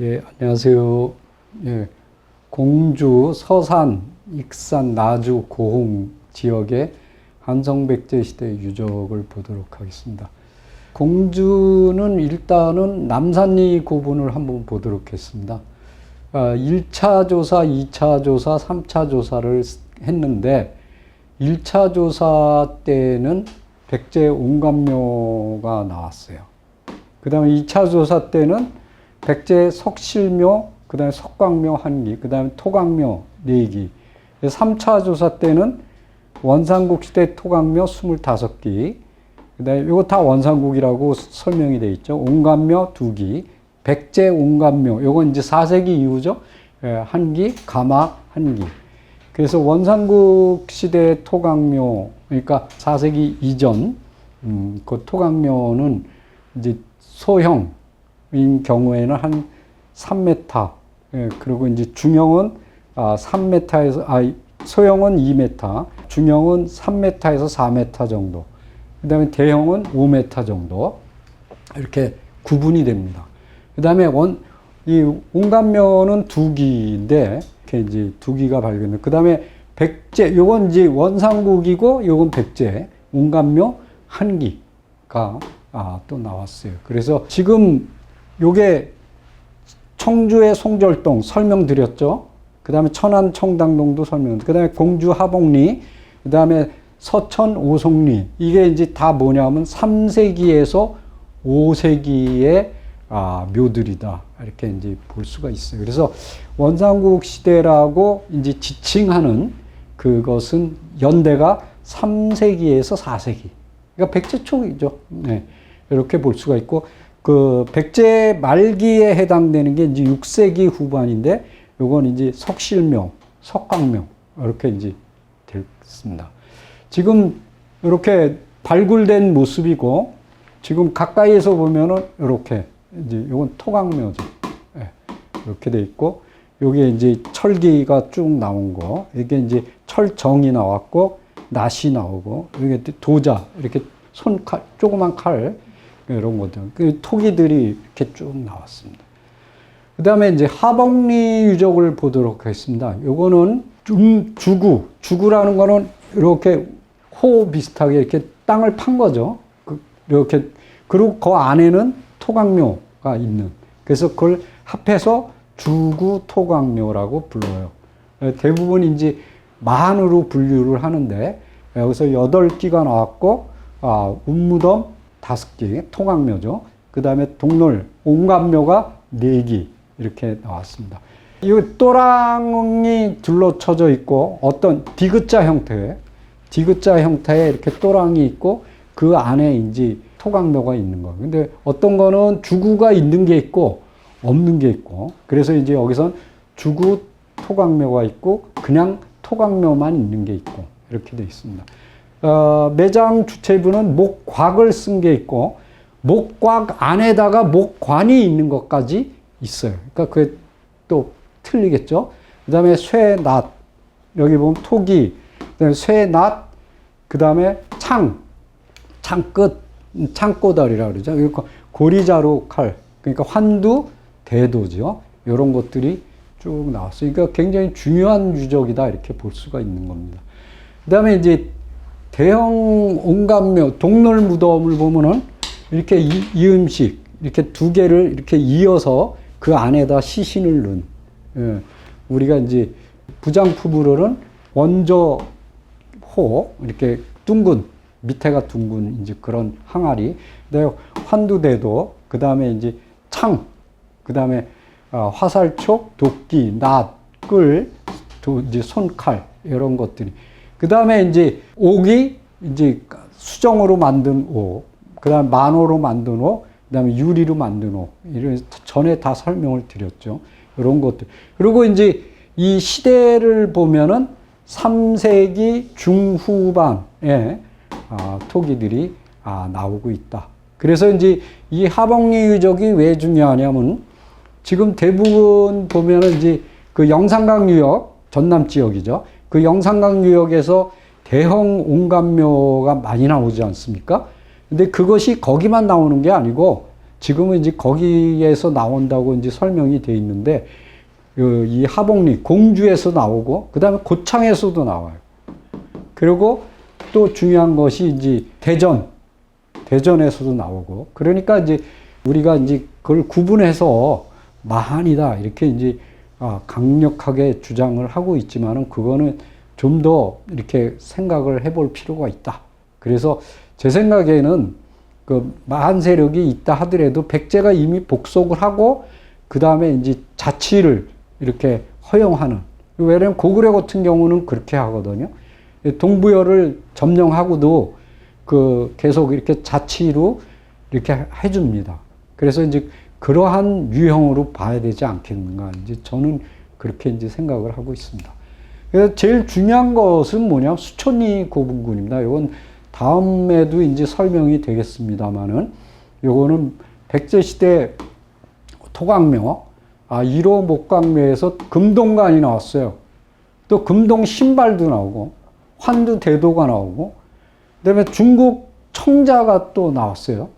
예, 안녕하세요. 예, 공주, 서산, 익산, 나주, 고흥 지역의 한성백제 시대 유적을 보도록 하겠습니다. 공주는 일단은 남산리 구분을 한번 보도록 하겠습니다. 아, 1차 조사, 2차 조사, 3차 조사를 했는데 1차 조사 때는 백제 온감묘가 나왔어요. 그 다음에 2차 조사 때는 백제 석실묘, 그 다음에 석광묘 한기, 그 다음에 토광묘 네기. 3차 조사 때는 원상국 시대 토광묘 25기, 그 다음에 이거 다 원상국이라고 설명이 돼 있죠. 온감묘 2기, 백제 온감묘, 요건 이제 4세기 이후죠. 예, 한기, 가마 한기. 그래서 원상국 시대 토광묘, 그러니까 4세기 이전, 음, 그 토광묘는 이제 소형, 인 경우에는 한 3m, 예, 그리고 이제 중형은 아, 3m에서, 아, 소형은 2m, 중형은 3m에서 4m 정도, 그 다음에 대형은 5m 정도, 이렇게 구분이 됩니다. 그 다음에 원, 이 온감면은 두 기인데, 이렇게 이제 두 기가 발견돼. 그 다음에 백제, 요건 이제 원상국이고, 요건 백제, 온감묘 한 기가 아, 또 나왔어요. 그래서 지금 요게 청주의 송절동 설명드렸죠. 그 다음에 천안 청당동도 설명, 그 다음에 공주 하복리, 그 다음에 서천 오송리. 이게 이제 다 뭐냐면 3세기에서 5세기의 아, 묘들이다. 이렇게 이제 볼 수가 있어요. 그래서 원상국 시대라고 이제 지칭하는 그것은 연대가 3세기에서 4세기. 그러니까 백제 초기죠. 네. 이렇게 볼 수가 있고, 그 백제 말기에 해당되는 게 이제 6세기 후반인데 요건 이제 석실묘, 석광묘 이렇게 이제 됐습니다. 지금 이렇게 발굴된 모습이고 지금 가까이에서 보면은 이렇게 이제 요건 토광묘죠. 예, 이렇게 돼 있고 요게 이제 철기가 쭉 나온 거 이게 이제 철정이 나왔고 낫이 나오고 이게 도자 이렇게 손칼 조그만 칼 이런 것들. 그 토기들이 이렇게 쭉 나왔습니다. 그 다음에 이제 하복리 유적을 보도록 하겠습니다. 요거는 중, 주구. 주구라는 거는 이렇게 호 비슷하게 이렇게 땅을 판 거죠. 그, 이렇게. 그리고 그 안에는 토광묘가 있는. 그래서 그걸 합해서 주구 토광묘라고 불러요. 대부분 이제 만으로 분류를 하는데 여기서 여덟 기가 나왔고, 아, 운무덤, 다섯 개, 통학묘죠. 그 다음에 동롤, 온감묘가 네 개, 이렇게 나왔습니다. 이 또랑이 둘러쳐져 있고, 어떤 디귿자 형태, 디귿자 형태의 이렇게 또랑이 있고, 그 안에 이제 토강묘가 있는 거. 근데 어떤 거는 주구가 있는 게 있고, 없는 게 있고, 그래서 이제 여기선 주구 토강묘가 있고, 그냥 토강묘만 있는 게 있고, 이렇게 되어 있습니다. 어, 매장 주체부는 목곽을 쓴 게 있고 목곽 안에다가 목관이 있는 것까지 있어요. 그러니까 그게 또 틀리겠죠. 그다음에 쇠낫 여기 보면 토기, 그다음에 쇠낫, 그다음에 창, 창끝, 창꼬다리라 그러죠. 그러니까 고리자루 칼, 그러니까 환두, 대도죠. 이런 것들이 쭉 나왔어요. 그러니까 굉장히 중요한 유적이다 이렇게 볼 수가 있는 겁니다. 그다음에 이제 대형 온감묘 동롤 무덤을 보면은 이렇게 이, 이음식 이렇게 두 개를 이렇게 이어서 그 안에다 시신을 넣은 예. 우리가 이제 부장품으로는 원저호 이렇게 둥근 밑에가 둥근 이제 그런 항아리 그다음에 환두대도 그다음에 이제 창 그다음에 어, 화살촉 도끼 낫 끌 이제 손칼 이런 것들이 그 다음에 이제 옥이 이제 수정으로 만든 옥, 그 다음에 만호로 만든 옥, 그 다음에 유리로 만든 옥. 이런 전에 다 설명을 드렸죠. 이런 것들. 그리고 이제 이 시대를 보면은 3세기 중후반에 아, 토기들이 아, 나오고 있다. 그래서 이제 이 하복리 유적이 왜 중요하냐면 지금 대부분 보면은 이제 그 영산강 유역 전남 지역이죠. 그 영산강 유역에서 대형 온감묘가 많이 나오지 않습니까? 근데 그것이 거기만 나오는 게 아니고 지금은 이제 거기에서 나온다고 이제 설명이 돼 있는데 그 이 하복리 공주에서 나오고 그다음에 고창에서도 나와요. 그리고 또 중요한 것이 이제 대전 대전에서도 나오고 그러니까 이제 우리가 이제 그걸 구분해서 마한이다 이렇게 이제 아, 강력하게 주장을 하고 있지만은 그거는 좀 더 이렇게 생각을 해볼 필요가 있다. 그래서 제 생각에는 그 마한 세력이 있다 하더라도 백제가 이미 복속을 하고 그 다음에 이제 자치를 이렇게 허용하는 왜냐면 고구려 같은 경우는 그렇게 하거든요. 동부여를 점령하고도 그 계속 이렇게 자치로 이렇게 해줍니다. 그래서 이제 그러한 유형으로 봐야 되지 않겠는가. 이제 저는 그렇게 이제 생각을 하고 있습니다. 그래서 제일 중요한 것은 뭐냐 수천리 고분군입니다. 이건 다음에도 이제 설명이 되겠습니다만은 요거는 백제 시대 토강묘 아 1호 목강묘에서 금동관이 나왔어요. 또 금동 신발도 나오고 환두 대도가 나오고 그 다음에 중국 청자가 또 나왔어요.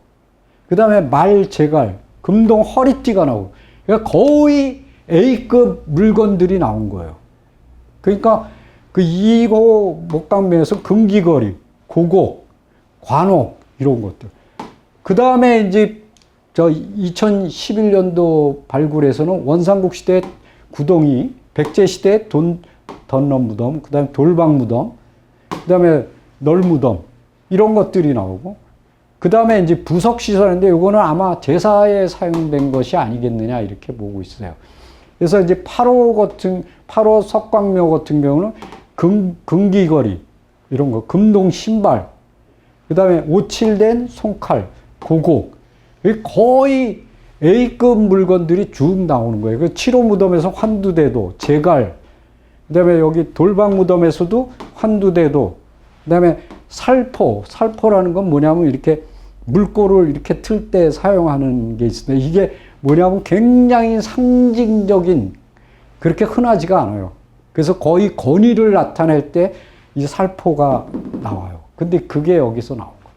그 다음에 말 제갈 금동 허리띠가 나오고 그러니까 거의 A급 물건들이 나온 거예요. 그러니까 그 2호 목강묘에서 금기거리, 고곡, 관옥 이런 것들. 그 다음에 이제 저 2011년도 발굴에서는 원삼국 시대 구덩이, 백제 시대 돈 던런 무덤, 그 다음에 돌방 무덤, 그 다음에 널 무덤 이런 것들이 나오고 그 다음에 이제 부석 시설인데 이거는 아마 제사에 사용된 것이 아니겠느냐 이렇게 보고 있어요. 그래서 이제 8호 같은 8호 석광묘 같은 경우는 금 금기거리 이런 거 금동 신발 그다음에 오칠된 손칼 고곡 거의 A급 물건들이 쭉 나오는 거예요. 그 7호 무덤에서 환두대도 제갈 그다음에 여기 돌방 무덤에서도 환두대도 그다음에 살포 살포라는 건 뭐냐면 이렇게 물꼬를 이렇게 틀 때 사용하는 게 있습니다. 이게 뭐냐면 굉장히 상징적인 그렇게 흔하지가 않아요. 그래서 거의 권위를 나타낼 때 이 살포가 나와요. 근데 그게 여기서 나온 거예요.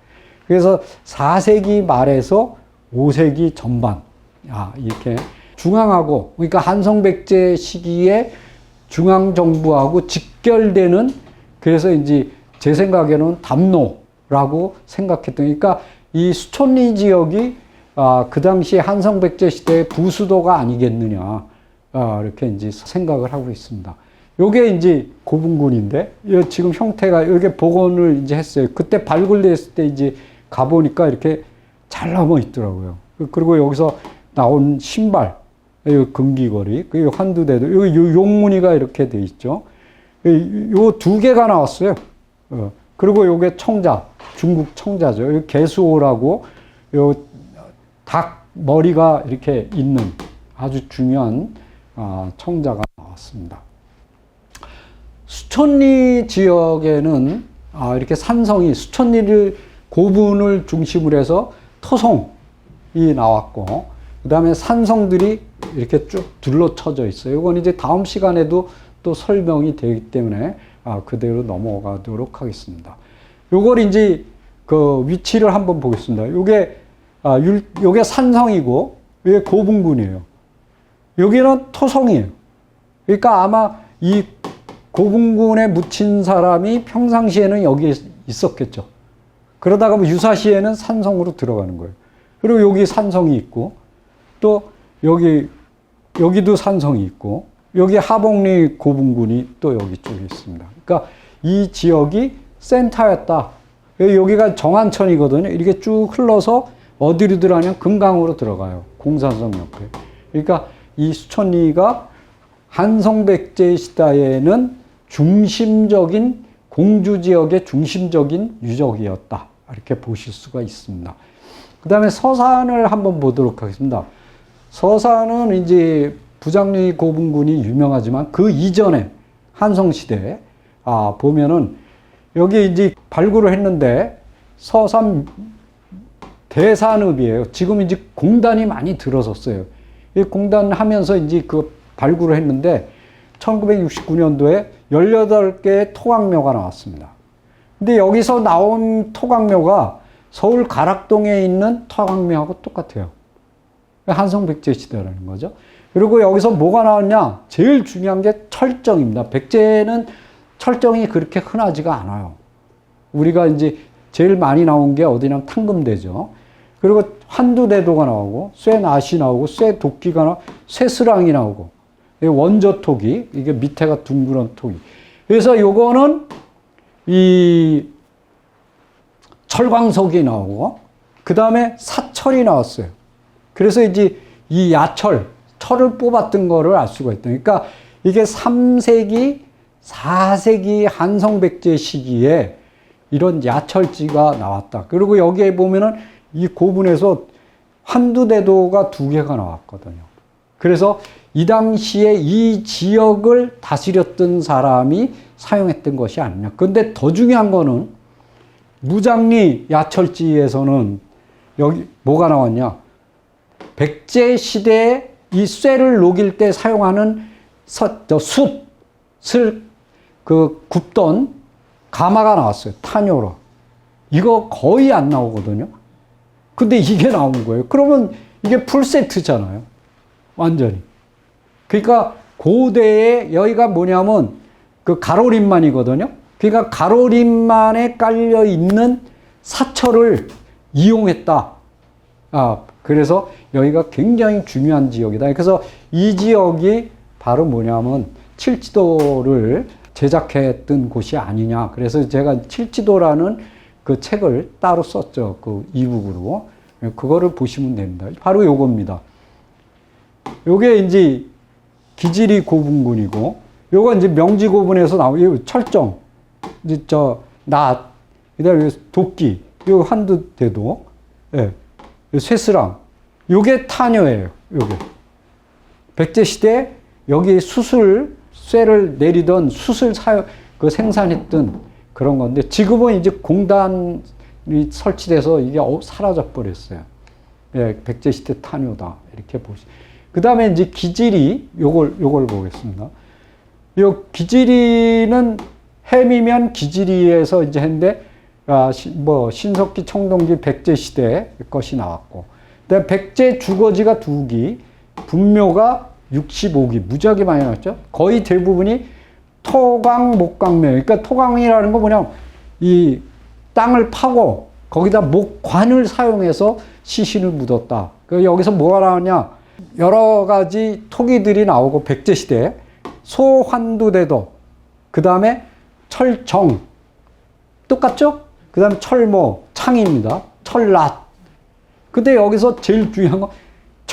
그래서 4세기 말에서 5세기 전반, 아, 이렇게 중앙하고, 그러니까 한성백제 시기에 중앙 정부하고 직결되는, 그래서 이제 제 생각에는 담노라고 생각했던, 그러니까 이 수촌리 지역이 아, 그 당시 한성백제 시대의 부수도가 아니겠느냐, 아, 이렇게 이제 생각을 하고 있습니다. 요게 이제 고분군인데, 지금 형태가, 이게 복원을 이제 했어요. 그때 발굴됐을 때 이제 가 보니까 이렇게 잘 남아 있더라고요. 그리고 여기서 나온 신발, 요 금기거리, 그 환두대도, 여기 용무늬가 이렇게 돼 있죠. 요 두 개가 나왔어요. 어, 그리고 요게 청자, 중국 청자죠. 요 개수호라고, 요 닭 머리가 이렇게 있는 아주 중요한 아, 청자가 나왔습니다. 수천리 지역에는 아, 이렇게 산성이 수천리를 고분을 중심으로 해서 토송이 나왔고 그 다음에 산성들이 이렇게 쭉 둘러쳐져 있어요. 이건 이제 다음 시간에도 또 설명이 되기 때문에 아, 그대로 넘어가도록 하겠습니다. 요걸 이제 그 위치를 한번 보겠습니다. 요게 아, 율, 요게 산성이고 이게 고분군이에요. 여기는 토성이에요. 그러니까 아마 이 고분군에 묻힌 사람이 평상시에는 여기에 있었겠죠. 그러다가 뭐 유사시에는 산성으로 들어가는 거예요. 그리고 여기 산성이 있고 또 여기 여기도 산성이 있고 여기 하복리 고분군이 또 여기 쪽에 있습니다. 그러니까 이 지역이 센터였다. 여기가 정한천이거든요. 이렇게 쭉 흘러서 어디로 들어가냐면 금강으로 들어가요. 공산성 옆에. 그러니까 이 수천리가 한성백제 시대에는 중심적인 공주 지역의 중심적인 유적이었다. 이렇게 보실 수가 있습니다. 그 다음에 서산을 한번 보도록 하겠습니다. 서산은 이제 부장리 고분군이 유명하지만 그 이전에 한성시대, 아, 보면은 여기 이제 발굴을 했는데 서산 대산읍이에요. 지금 이제 공단이 많이 들어섰어요. 이 공단 하면서 이제 그 발굴을 했는데 1969년도에 18개의 토강묘가 나왔습니다. 근데 여기서 나온 토강묘가 서울 가락동에 있는 토강묘하고 똑같아요. 한성백제 시대라는 거죠. 그리고 여기서 뭐가 나왔냐? 제일 중요한 게 철정입니다. 백제는 철정이 그렇게 흔하지가 않아요. 우리가 이제 제일 많이 나온 게 어디냐면 탕금대죠. 그리고 한두대도가 나오고, 쇠낫이 나오고, 쇠도끼가 나오고, 쇠스랑이 나오고, 원저토기, 이게 밑에가 둥그런 토기. 그래서 요거는 이 철광석이 나오고, 그 다음에 사철이 나왔어요. 그래서 이제 이 야철, 철을 뽑았던 거를 알 수가 있다. 그러니까 이게 3세기, 4세기 한성백제 시기에 이런 야철지가 나왔다. 그리고 여기에 보면은 이 고분에서 한두 대도가 두 개가 나왔거든요. 그래서 이 당시에 이 지역을 다스렸던 사람이 사용했던 것이 아니냐. 근데 더 중요한 거는 무장리 야철지에서는 여기 뭐가 나왔냐? 백제 시대에 이 쇠를 녹일 때 사용하는 숯을 그 굽던 가마가 나왔어요. 탄효로. 이거 거의 안 나오거든요. 근데 이게 나온 거예요. 그러면 이게 풀세트잖아요. 완전히. 그러니까 고대에 여기가 뭐냐면 그 가로림만이거든요. 그러니까 가로림만에 깔려 있는 사철을 이용했다. 아, 그래서 여기가 굉장히 중요한 지역이다. 그래서 이 지역이 바로 뭐냐면 칠지도를 제작했던 곳이 아니냐. 그래서 제가 칠지도라는 그 책을 따로 썼죠. 그 이북으로. 그거를 보시면 됩니다. 바로 요겁니다. 요게 이제 기지리 고분군이고, 요거 이제 명지 고분에서 나온 철정, 이제 저 낫, 그 다음에 도끼, 요 한두 대도, 예, 쇠스랑, 요게 탄효예요. 요게 백제 시대 여기 수술 쇠를 내리던 수술 사용 그 생산했던 그런 건데 지금은 이제 공단이 설치돼서 이게 사라져 버렸어요. 예, 백제 시대 탄효다 이렇게 보시. 그 다음에 이제 기질이 요걸 요걸 보겠습니다. 요 기질이는 해미면 기질이에서 이제 했는데 아, 시, 뭐 신석기 청동기 백제 시대 것이 나왔고, 그다음 백제 주거지가 두 기, 분묘가 65기 무지하게 많이 나왔죠. 거의 대부분이 토광 목광묘. 그러니까 토광이라는 거 뭐냐 이 땅을 파고 거기다 목관을 사용해서 시신을 묻었다. 그 여기서 뭐가 나오냐? 여러 가지 토기들이 나오고 백제 시대 소환두대도 그 다음에 철정 똑같죠? 그 다음에 철모 창입니다. 철낫. 근데 여기서 제일 중요한 건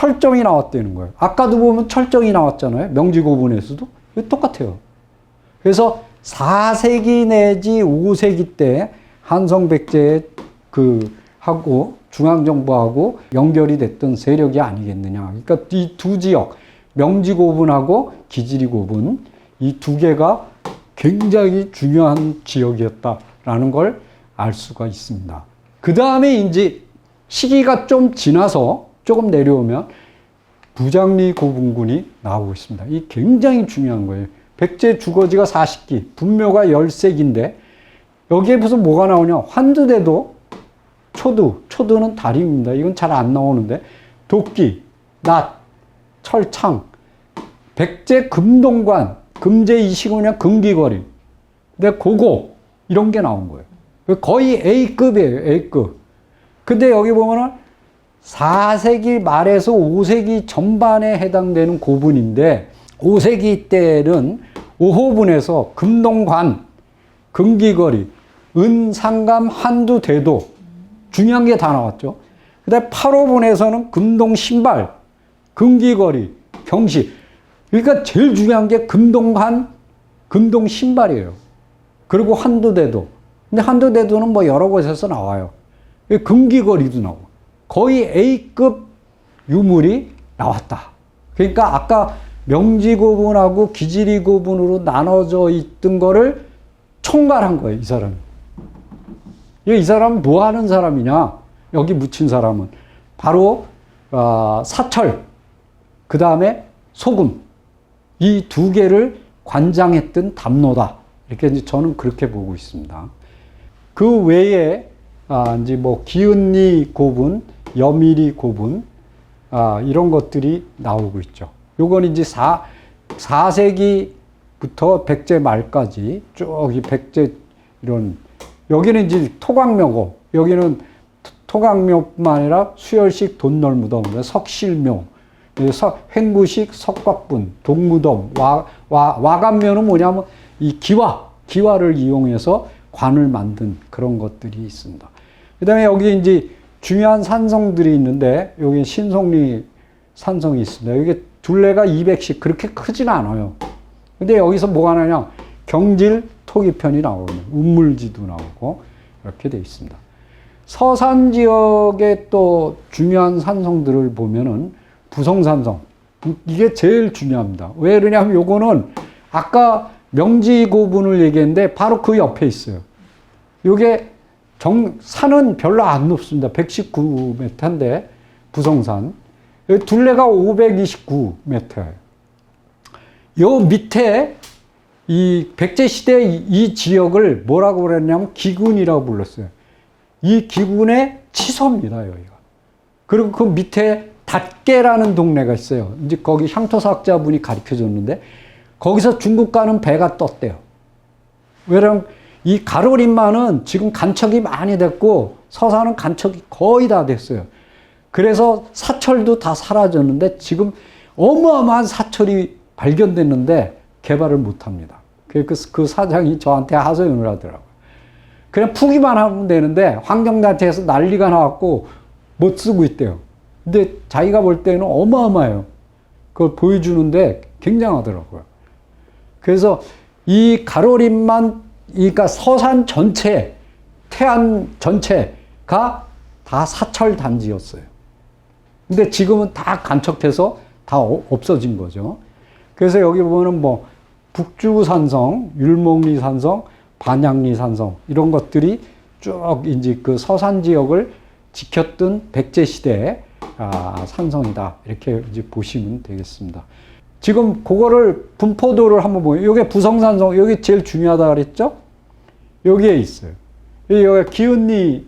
철정이 나왔다는 거예요. 아까도 보면 철정이 나왔잖아요. 명지고분에서도. 똑같아요. 그래서 4세기 내지 5세기 때 한성백제 그 하고 중앙정부하고 연결이 됐던 세력이 아니겠느냐. 그러니까 이 두 지역, 명지고분하고 기지리고분 이 두 개가 굉장히 중요한 지역이었다라는 걸 알 수가 있습니다. 그 다음에 이제 시기가 좀 지나서 조금 내려오면 부장리 고분군이 나오고 있습니다. 이 굉장히 중요한 거예요. 백제 주거지가 40기, 분묘가 13기인데 여기에 무슨 뭐가 나오냐? 환두대도 초두, 초두는 다림입니다. 이건 잘 안 나오는데 도끼, 낫, 철창, 백제 금동관, 금제 25년 금기거리, 근데 고고 이런 게 나온 거예요. 거의 A급이에요, A급. 근데 여기 보면은 4세기 말에서 5세기 전반에 해당되는 고분인데 5세기 때는 5호분에서 금동관, 금기거리, 은상감, 한두 대도 중요한 게 다 나왔죠. 그 다음에 8호분에서는 금동 신발, 금기거리, 경시. 그러니까 제일 중요한 게 금동관, 금동 신발이에요. 그리고 한두 대도. 근데 한두 대도는 뭐 여러 곳에서 나와요. 금기거리도 나오고. 거의 A급 유물이 나왔다. 그러니까 아까 명지 고분하고 기지리 고분으로 나눠져 있던 거를 총괄한 거예요, 이 사람이. 이 사람은 뭐 하는 사람이냐? 여기 묻힌 사람은. 바로, 어, 사철, 그 다음에 소금. 이 두 개를 관장했던 담노다. 이렇게 이제 저는 그렇게 보고 있습니다. 그 외에, 아, 이제 뭐, 기은리 고분, 여미리 고분, 아, 이런 것들이 나오고 있죠. 요건 이제 4, 4세기부터 백제 말까지 쭉 이 백제 이런 여기는 이제 토광묘고 여기는 토- 토광묘뿐만 아니라 수열식 돈널무덤, 석실묘, 이 서- 횡구식 석곽분, 동무덤, 와, 와, 와감묘는 뭐냐면 이 기와, 기와를 이용해서 관을 만든 그런 것들이 있습니다. 그 다음에 여기 이제 중요한 산성들이 있는데, 여기 신송리 산성이 있습니다. 이게 둘레가 200씩 그렇게 크진 않아요. 근데 여기서 뭐가 나냐? 경질 토기편이 나오거든요. 운물지도 나오고, 이렇게 돼 있습니다. 서산 지역의 또 중요한 산성들을 보면은 부성산성. 이게 제일 중요합니다. 왜 그러냐면 요거는 아까 명지고분을 얘기했는데 바로 그 옆에 있어요. 요게 정, 산은 별로 안 높습니다. 119m인데, 부성산. 둘레가 529m예요. 요 밑에 이 백제시대 이, 이 지역을 뭐라고 그랬냐면 기군이라고 불렀어요. 이 기군의 치소입니다, 여기가. 그리고 그 밑에 닷개라는 동네가 있어요. 이제 거기 향토사학자분이 가르쳐 줬는데, 거기서 중국 가는 배가 떴대요. 왜냐면 이 가로림만은 지금 간척이 많이 됐고, 서산은 간척이 거의 다 됐어요. 그래서 사철도 다 사라졌는데, 지금 어마어마한 사철이 발견됐는데, 개발을 못 합니다. 그, 그, 그 사장이 저한테 하소연을 하더라고요. 그냥 푸기만 하면 되는데 환경단체에서 난리가 나왔고 못 쓰고 있대요. 근데 자기가 볼 때는 어마어마해요. 그걸 보여주는데 굉장하더라고요. 그래서 이 가로림만, 그러니까 서산 전체, 태안 전체가 다 사철 단지였어요. 근데 지금은 다 간척해서 다 어- 없어진 거죠. 그래서 여기 보면은 뭐 북주 산성, 율목리 산성, 반양리 산성 이런 것들이 쭉 이제 그 서산 지역을 지켰던 백제 시대의 아, 산성이다 이렇게 이제 보시면 되겠습니다. 지금 그거를 분포도를 한번 보요. 이게 부성산성 여기 제일 중요하다 그랬죠? 여기에 있어요. 여기 기은리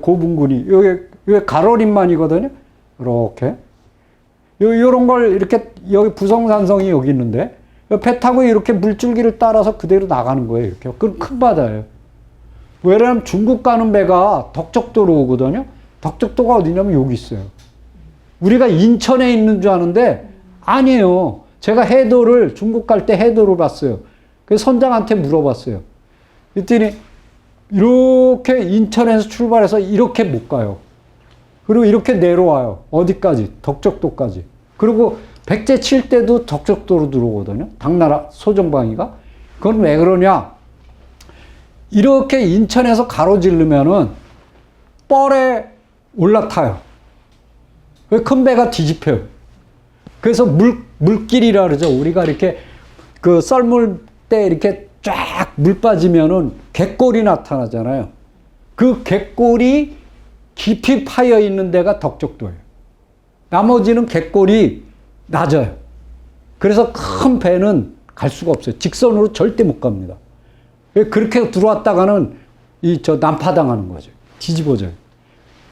고분군이 여기 여기 가로림만이거든요. 이렇게 요, 요런 걸 이렇게 여기 부성산성이 여기 있는데 배 타고 이렇게 물줄기를 따라서 그대로 나가는 거예요. 이렇게. 그건 큰 바다예요. 왜냐면 중국 가는 배가 덕적도로 오거든요. 덕적도가 어디냐면 여기 있어요. 우리가 인천에 있는 줄 아는데 아니에요. 제가 해도를 중국 갈 때 해도를 봤어요. 그래서 선장한테 물어봤어요. 그랬더니 이렇게 인천에서 출발해서 이렇게 못 가요. 그리고 이렇게 내려와요. 어디까지? 덕적도까지. 그리고 백제 칠 때도 덕적도로 들어오거든요. 당나라 소정방위가. 그건 왜 그러냐? 이렇게 인천에서 가로질르면은 뻘에 올라타요. 왜 큰 배가 뒤집혀요? 그래서 물, 물길이라 그러죠. 우리가 이렇게 그 썰물 때 이렇게 쫙 물 빠지면은 갯골이 나타나잖아요. 그 갯골이 깊이 파여 있는 데가 덕적도예요. 나머지는 갯골이 낮아요. 그래서 큰 배는 갈 수가 없어요. 직선으로 절대 못 갑니다. 그렇게 들어왔다가는 이 저 난파당하는 거죠. 뒤집어져요.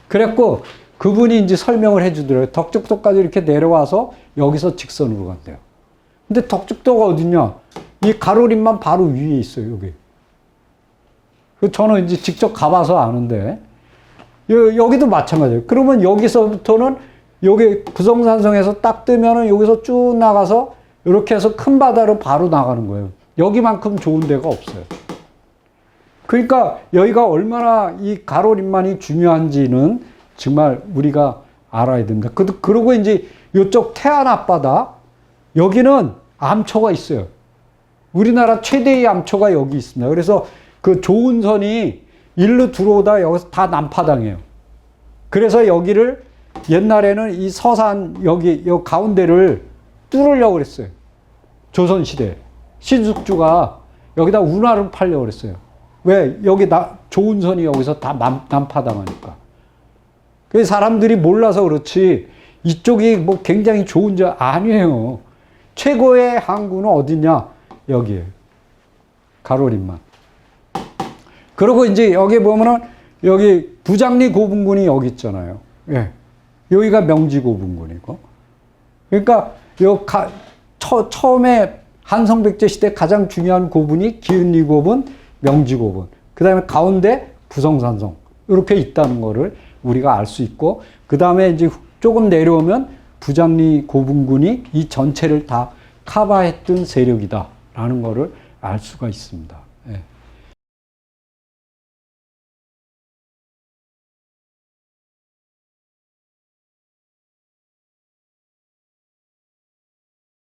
그랬고 그분이 이제 설명을 해주더라고요. 덕적도까지 이렇게 내려와서 여기서 직선으로 간대요. 근데 덕적도가 어딨냐? 이 가로림만 바로 위에 있어요, 여기. 그 저는 이제 직접 가봐서 아는데, 여- 여기도 마찬가지예요. 그러면 여기서부터는 여기 부성산성에서 딱 뜨면은 여기서 쭉 나가서 이렇게 해서 큰 바다로 바로 나가는 거예요. 여기만큼 좋은 데가 없어요. 그러니까 여기가 얼마나 이 가로림만이 중요한지는 정말 우리가 알아야 됩니다. 그, 그리고 이제 이쪽 태안 앞바다, 여기는 암초가 있어요. 우리나라 최대의 암초가 여기 있습니다. 그래서 그 좋은 선이 일로 들어오다 여기서 다 난파당해요. 그래서 여기를 옛날에는 이 서산 여기 요 가운데를 뚫으려고 그랬어요. 조선 시대 신숙주가 여기다 운하를 팔려고 그랬어요. 왜 여기 나 좋은 선이 여기서 다 난, 난파당하니까. 그 사람들이 몰라서 그렇지 이쪽이 뭐 굉장히 좋은 줄 아니에요. 최고의 항구는 어디냐? 여기에 가로림만. 그리고 이제 여기 보면은 여기 부장리 고분군이 여기 있잖아요. 예. 여기가 명지 고분군이고. 그러니까 요 가, 처, 처음에 한성백제 시대 가장 중요한 고분이 기은리 고분, 명지 고분. 그 다음에 가운데 부성산성. 이렇게 있다는 거를 우리가 알 수 있고, 그 다음에 이제 조금 내려오면 부장리 고분군이 이 전체를 다 커버했던 세력이다라는 거를 알 수가 있습니다.